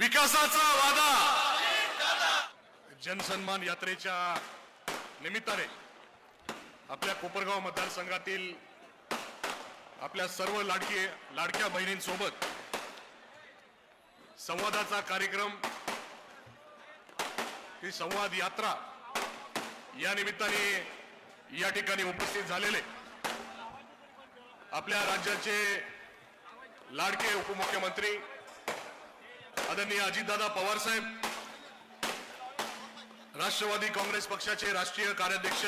विकासाचा वादा. जनसन्मान यात्रेच्या निमित्ताने आपल्या कोपरगाव मतदारसंघातील आपल्या सर्व लाडकी लाडक्या बहिणींसोबत संवादाचा कार्यक्रम ही संवाद यात्रा या निमित्ताने या ठिकाणी उपस्थित झालेले. आपल्या राज्याचे लाडके उपमुख्यमंत्री आदरणीय अजितदादा पवार साहेब राष्ट्रवादी काँग्रेस पक्षाचे राष्ट्रीय कार्याध्यक्ष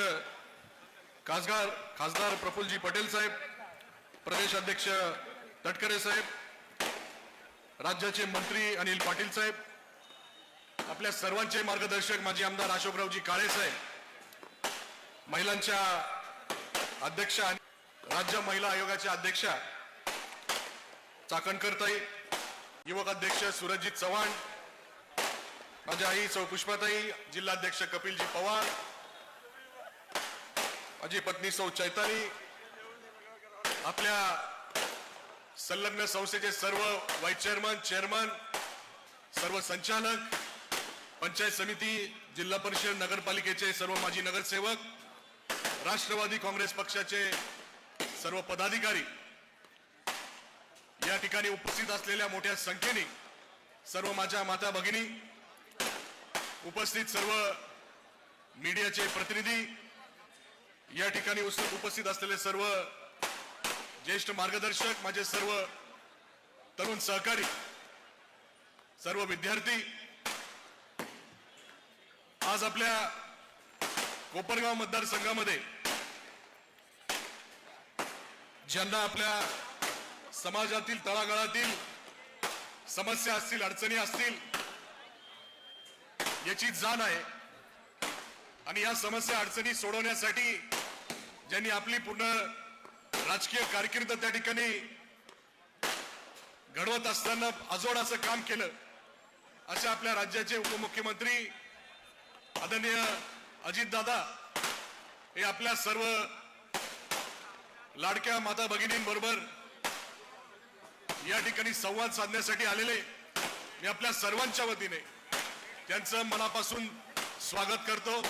खासदार खासदार प्रफुल्लजी पटेल साहेब प्रदेश अध्यक्ष तटकरे साहेब राज्याचे मंत्री अनिल पाटील साहेब आपल्या सर्वांचे मार्गदर्शक माजी आमदार अशोकरावजी काळे साहेब महिलांच्या अध्यक्षा आणि राज्य महिला आयोगाच्या अध्यक्षा चाकणकरताई युवक अध्यक्ष सुरजित चव्हाण माझ्या आई सौ पुष्पाताई जिल्हाध्यक्ष कपिलजी पवार माझी पत्नी सौ चैताली आपल्या संलग्न संस्थेचे सर्व व्हाईस चेअरमन चेअरमन सर्व संचालक पंचायत समिती जिल्हा परिषद नगरपालिकेचे सर्व माजी नगरसेवक राष्ट्रवादी काँग्रेस पक्षाचे सर्व पदाधिकारी या ठिकाणी उपस्थित असलेल्या मोठ्या संख्येने सर्व माझ्या माता भगिनी उपस्थित सर्व मीडियाचे प्रतिनिधी या ठिकाणी उपस्थित असलेले सर्व ज्येष्ठ मार्गदर्शक माझे सर्व तरुण सहकारी सर्व विद्यार्थी आज आपल्या कोपरगाव मतदारसंघामध्ये ज्यांना आपल्या समाजातील तळागाळातील समस्या असतील अडचणी असतील याची जाण आहे. आणि या समस्या अडचणी सोडवण्यासाठी ज्यांनी आपली पूर्ण राजकीय कारकीर्द त्या ठिकाणी घडवत असताना अजोड असं काम केलं असे आपल्या राज्याचे उपमुख्यमंत्री आदरणीय अजितदादा हे आपल्या सर्व लाडक्या माता भगिनींबरोबर या ठिकाणी संवाद साधण्यासाठी आलेले मी आपल्या सर्वांच्या वतीने त्यांचं मनापासून स्वागत करतो.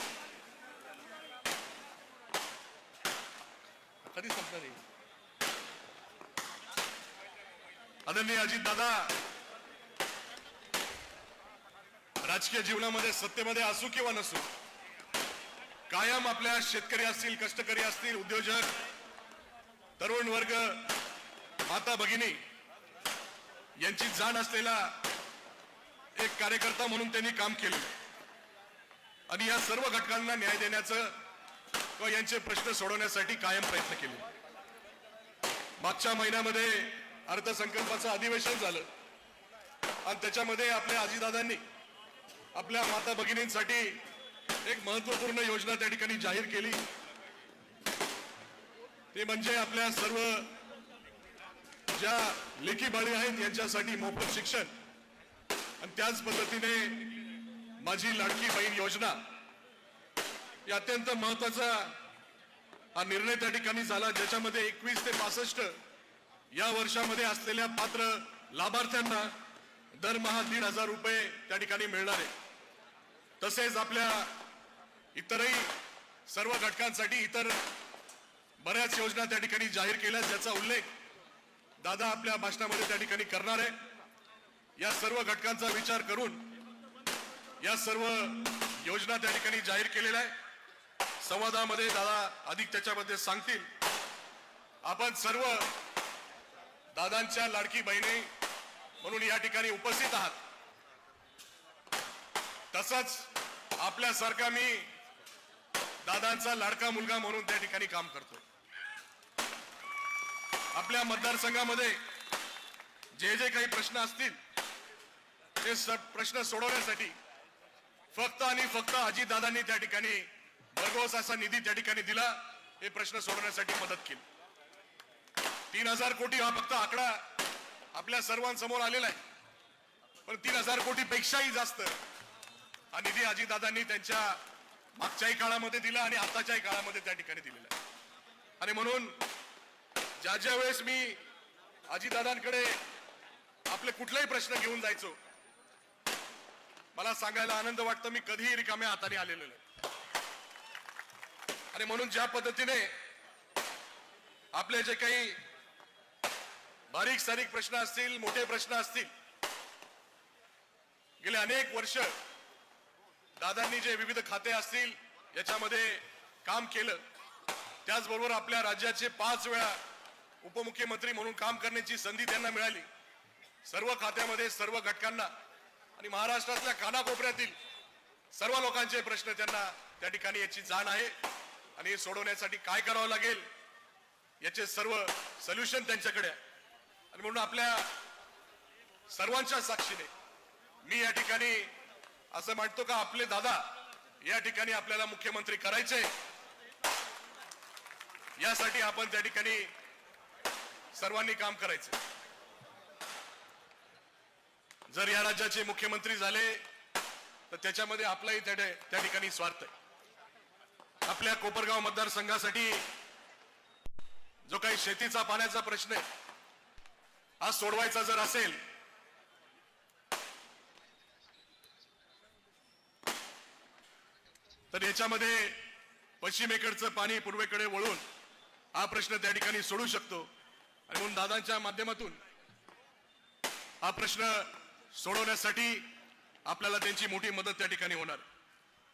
कधी संपणार आदरणीय अजित दादा राजकीय जीवनामध्ये सत्तेमध्ये असू किंवा नसू कायम आपल्या शेतकरी असतील कष्टकरी असतील उद्योजक तरुण वर्ग माता भगिनी यांची जाण असलेला एक कार्यकर्ता म्हणून त्यांनी काम केले आणि या सर्व घटकांना न्याय देण्याचं किंवा यांचे प्रश्न सोडवण्यासाठी कायम प्रयत्न केले. मागच्या महिन्यामध्ये अर्थसंकल्पाचं अधिवेशन झालं. आणि त्याच्यामध्ये आपल्या आजीदादांनी आपल्या माता भगिनींसाठी एक महत्त्वपूर्ण योजना त्या ठिकाणी जाहीर केली. ते म्हणजे आपल्या सर्व ज्या लेखी बाळी आहेत यांच्यासाठी मोफत शिक्षण. आणि त्याच पद्धतीने माझी लाडकी बहीण योजना ही अत्यंत महत्त्वाचा हा निर्णय त्या ठिकाणी झाला ज्याच्यामध्ये एकवीस ते पासष्ट या वर्षामध्ये असलेल्या पात्र लाभार्थ्यांना दरमहा दीड हजार रुपये त्या ठिकाणी मिळणार आहे. तसेच आपल्या इतरही सर्व घटकांसाठी इतर बऱ्याच योजना त्या ठिकाणी जाहीर केल्या ज्याचा उल्लेख दादा आपल्या भाषणामध्ये त्या ठिकाणी करणार आहे. या सर्व घटकांचा विचार करून या सर्व योजना त्या ठिकाणी जाहीर केलेल्या आहे. संवादामध्ये दादा अधिक त्याच्यामध्ये सांगतील. आपण सर्व दादांच्या लाडकी बहिणी म्हणून या ठिकाणी उपस्थित आहात. तसंच आपल्यासारखा मी दादांचा लाडका मुलगा म्हणून त्या ठिकाणी काम करतो आपल्या मतदारसंघामध्ये जे जे काही प्रश्न असतील ते प्रश्न सोडवण्यासाठी फक्त आणि फक्त अजितदादांनी त्या ठिकाणी भरघोस असा निधी त्या ठिकाणी दिला हे प्रश्न सोडवण्यासाठी मदत केली. तीन हजार कोटी हा फक्त आकडा आपल्या सर्वांसमोर आलेला आहे. पण तीन हजार कोटी पेक्षाही जास्त हा निधी अजितदादांनी त्यांच्या मागच्याही काळामध्ये दिला आणि आताच्याही काळामध्ये त्या ठिकाणी दिलेला आहे. आणि म्हणून ज्या ज्या वेळेस मी अजितदादांकडे आपले कुठलाही प्रश्न घेऊन जायचो मला सांगायला आनंद वाटतो मी कधीही रिकाम्या हाताने आलेलो नाही. आणि म्हणून ज्या पद्धतीने आपले जे काही बारीक सारीक प्रश्न असतील मोठे प्रश्न असतील गेले अनेक वर्ष दादांनी जे विविध खाते असतील याच्यामध्ये काम केलं त्याचबरोबर आपल्या राज्याचे पाच वेळा उपमुख्यमंत्री म्हणून काम करण्याची संधी त्यांना मिळाली. सर्व खात्यामध्ये सर्व घटकांना आणि महाराष्ट्रातल्या कानाकोपऱ्यातील सर्व लोकांचे प्रश्न त्यांना त्या ठिकाणी याची जाण आहे. आणि हे सोडवण्यासाठी काय करावं लागेल याचे सर्व सोल्युशन त्यांच्याकडे आहे. आणि म्हणून आपल्या सर्वांच्या साक्षीने मी या ठिकाणी असं म्हणतो का आपले दादा या ठिकाणी आपल्याला मुख्यमंत्री करायचे. यासाठी आपण त्या ठिकाणी सर्वांनी काम करायचं. जर या राज्याचे मुख्यमंत्री झाले तर त्याच्यामध्ये आपलाही त्या त्या ठिकाणी स्वार्थ आहे. आपल्या कोपरगाव मतदारसंघासाठी जो काही शेतीचा पाण्याचा प्रश्न आहे हा सोडवायचा जर असेल तर याच्यामध्ये पश्चिमेकडचं पाणी पूर्वेकडे वळून हा प्रश्न त्या ठिकाणी सोडू शकतो. आणि म्हणून दादांच्या माध्यमातून हा प्रश्न सोडवण्यासाठी आपल्याला त्यांची मोठी मदत त्या ठिकाणी होणार.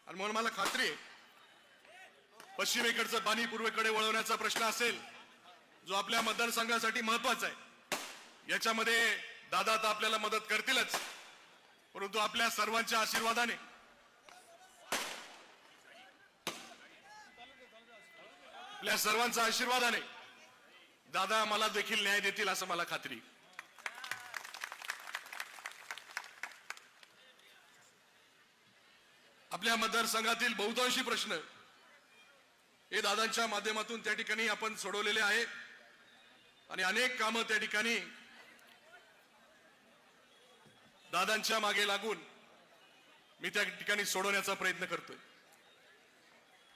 आणि म्हणून मला खात्री आहे पश्चिमेकडचं पाणी पूर्वेकडे वळवण्याचा प्रश्न असेल जो आपल्या मतदारसंघासाठी महत्त्वाचा आहे. याच्यामध्ये दादा तर आपल्याला मदत करतीलच परंतु आपल्या सर्वांच्या आशीर्वादाने. आपल्या सर्वांच्या आशीर्वादाने दादा मला देखील न्याय देतील असं मला खात्री. आपल्या मतदारसंघातील बहुतांशी प्रश्न हे दादांच्या माध्यमातून त्या ठिकाणी आपण सोडवलेले आहे. आणि अनेक कामं त्या ठिकाणी दादांच्या मागे लागून मी त्या ठिकाणी सोडवण्याचा प्रयत्न करतोय.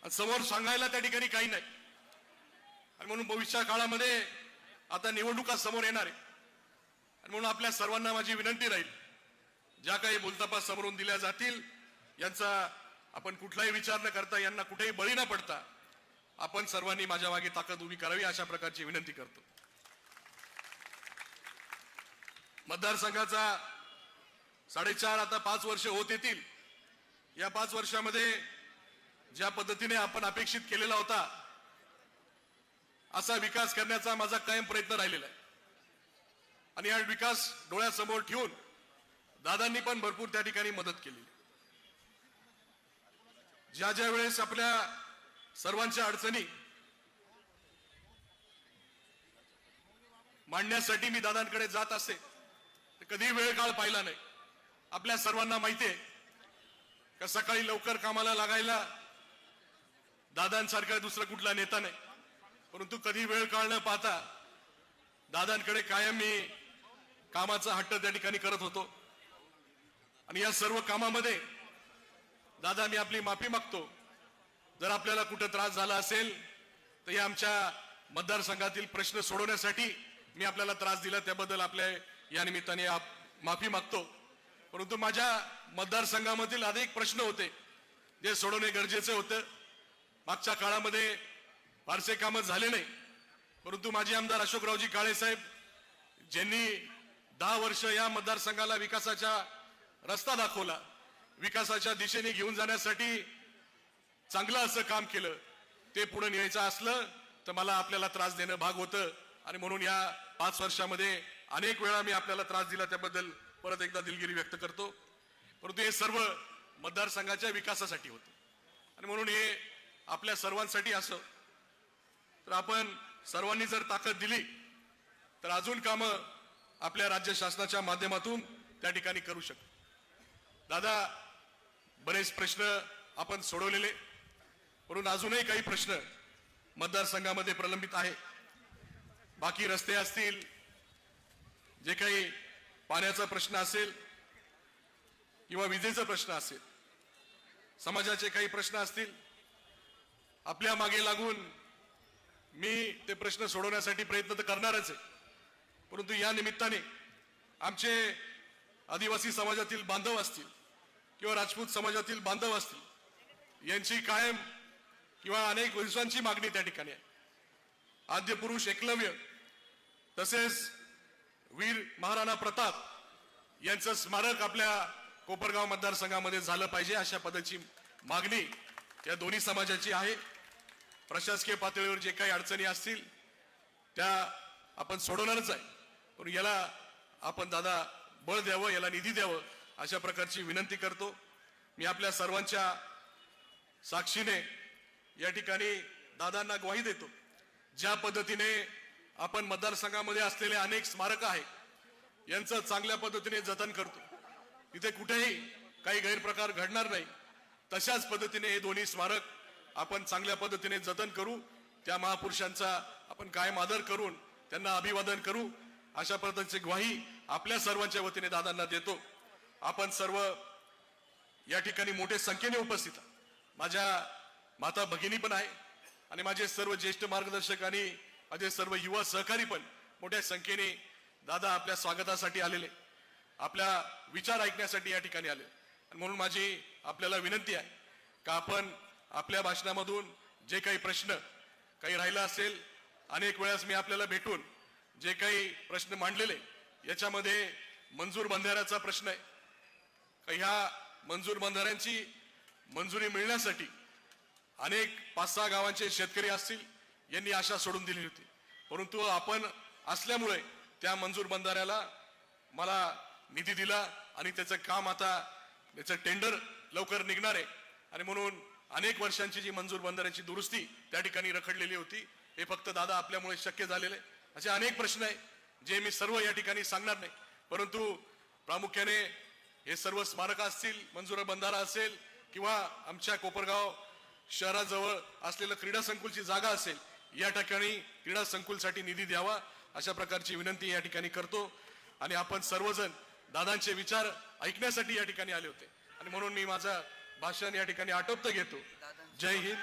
समोर सांगायला त्या ठिकाणी काही नाही. आणि म्हणून भविष्या काळामध्ये आता निवडणुका समोर येणार आहे. आणि म्हणून आपल्या सर्वांना माझी विनंती राहील ज्या काही बोलतापा समोरून दिल्या जातील यांचा आपण कुठलाही विचार न करता यांना कुठेही बळी न पडता आपण सर्वांनी माझ्या मागे ताकद उभी करावी अशा प्रकारची विनंती करतो. मतदारसंघाचा साडेचार आता पाच वर्ष होत येतील. या पाच वर्षामध्ये ज्या पद्धतीने आपण अपेक्षित केलेला होता असा विकास करण्याचा माझा कायम प्रयत्न राहिलेला आहे. आणि हा विकास डोळ्यासमोर ठेवून दादांनी पण भरपूर त्या ठिकाणी मदत केली ज्या ज्या वेळेस आपल्या सर्वांच्या अडचणी मांडण्यासाठी मी दादांकडे जात असे तर कधी वेळ काळ पाहिला नाही. आपल्या सर्वांना माहिती आहे का सकाळी लवकर कामाला लागायला दादांसारखा दुसरा कुठला नेता नाही. परंतु कधी वेळ काळ न पाहता दादांकडे कायम मी कामाचा हट्ट त्या ठिकाणी करत होतो. आणि या सर्व कामामध्ये दादा मी आपली माफी मागतो. जर आपल्याला कुठं त्रास झाला असेल तर या आमच्या मतदारसंघातील प्रश्न सोडवण्यासाठी मी आपल्याला त्रास दिला. त्याबद्दल आपल्या या निमित्ताने आप- माफी मागतो. परंतु माझ्या मतदारसंघामधील अनेक प्रश्न होते जे सोडवणे गरजेचे होतं. मागच्या काळामध्ये फारसे कामं झाले नाही. परंतु माजी आमदार अशोकरावजी काळे साहेब ज्यांनी दहा वर्ष या मतदारसंघाला विकासाच्या रस्ता दाखवला विकासाच्या दिशेने घेऊन जाण्यासाठी चांगलं असं काम केलं ते पुढे न्यायचं असलं तर मला आपल्याला त्रास देणं भाग होतं. आणि म्हणून या पाच वर्षामध्ये अनेक वेळा मी आपल्याला त्रास दिला त्याबद्दल परत एकदा दिलगिरी व्यक्त करतो. परंतु हे सर्व मतदारसंघाच्या विकासासाठी होतं. आणि म्हणून हे आपल्या सर्वांसाठी असं तर आपण सर्वांनी जर ताकद दिली तर अजून कामं आपल्या राज्य शासनाच्या माध्यमातून त्या ठिकाणी करू शकतो दादा बरेच प्रश्न आपण सोडवलेले म्हणून अजूनही काही प्रश्न मतदारसंघामध्ये प्रलंबित आहे. बाकी रस्ते असतील जे काही पाण्याचा प्रश्न असेल किंवा विजेचा प्रश्न असेल समाजाचे काही प्रश्न असतील आपल्या मागे लागून मी ते प्रश्न सोडवण्यासाठी प्रयत्न तर करणारच आहे. परंतु या निमित्ताने आमचे आदिवासी समाजातील बांधव असतील किंवा राजपूत समाजातील बांधव असतील यांची कायम किंवा अनेक वर्षांची मागणी त्या ठिकाणी आहे. आद्यपुरुष एकलव्य तसेच वीर महाराणा प्रताप यांचं स्मारक आपल्या कोपरगाव मतदारसंघामध्ये झालं पाहिजे अशा पदाची मागणी या दोन्ही समाजाची आहे. प्रशासकीय पातळीवर जे काही अडचणी असतील त्या आपण सोडवणारच आहे. पण याला आपण दादा बळ द्यावं याला निधी द्यावं अशा प्रकारची विनंती करतो. मी आपल्या सर्वांच्या साक्षीने या ठिकाणी दादांना ग्वाही देतो. ज्या पद्धतीने आपण मतदारसंघामध्ये असलेले अनेक स्मारक आहे यांचं चांगल्या पद्धतीने जतन करतो. तिथे कुठेही काही गैरप्रकार घडणार नाही. तशाच पद्धतीने हे दोन्ही स्मारक आपण चांगल्या पद्धतीने जतन करू त्या महापुरुषांचा आपण कायम आदर करून त्यांना अभिवादन करू. अशा पद्धतीची ग्वाही आपल्या सर्वांच्या वतीने दादांना देतो. आपण सर्व या ठिकाणी मोठ्या संख्येने उपस्थित माझ्या माता भगिनी पण आहे आणि माझे सर्व ज्येष्ठ मार्गदर्शक आणि माझे सर्व युवा सहकारी पण मोठ्या संख्येने दादा आपल्या स्वागतासाठी आलेले आपल्या विचार ऐकण्यासाठी या ठिकाणी आले म्हणून माझी आपल्याला विनंती आहे का आपण आपल्या भाषणामधून जे काही प्रश्न काही राहिला असेल अनेक वेळास मी आपल्याला भेटून जे काही प्रश्न मांडलेले याच्यामध्ये मंजूर बंधाऱ्याचा प्रश्न आहे. का ह्या मंजूर बंधाऱ्यांची मंजुरी मिळण्यासाठी अनेक पाच सहा गावांचे शेतकरी असतील यांनी आशा सोडून दिली होती. परंतु आपण असल्यामुळे त्या मंजूर बंधाऱ्याला मला निधी दिला आणि त्याचं काम आता त्याचं टेंडर लवकर निघणार आहे. आणि म्हणून अनेक वर्षांची जी मंजूर बंधाऱ्याची दुरुस्ती त्या ठिकाणी रखडलेली होती. हे फक्त दादा आपल्यामुळे शक्य झालेले. असे अनेक प्रश्न आहे जे मी सर्व या ठिकाणी सांगणार नाही. परंतु प्रामुख्याने हे सर्व स्मारक असतील मंजूर बंधारा असेल किंवा आमच्या कोपरगाव शहराजवळ असलेलं क्रीडा संकुलची जागा असेल या ठिकाणी क्रीडा संकुलसाठी निधी द्यावा अशा प्रकारची विनंती या ठिकाणी करतो. आणि आपण सर्वजण दादांचे विचार ऐकण्यासाठी या ठिकाणी आले होते. आणि म्हणून मी माझा भाषण या ठिकाणी आटोपत घेतो. जय हिंद.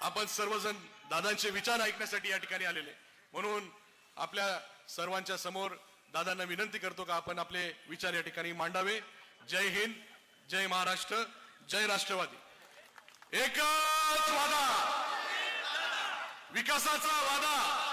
आपण सर्वजण दादांचे विचार ऐकण्यासाठी या ठिकाणी आलेले. म्हणून आपल्या सर्वांच्या समोर दादांना विनंती करतो का आपण आपले विचार या ठिकाणी मांडावे. जय हिंद जय महाराष्ट्र जय राष्ट्रवादी. एकच वादा. विकासाचा वादा.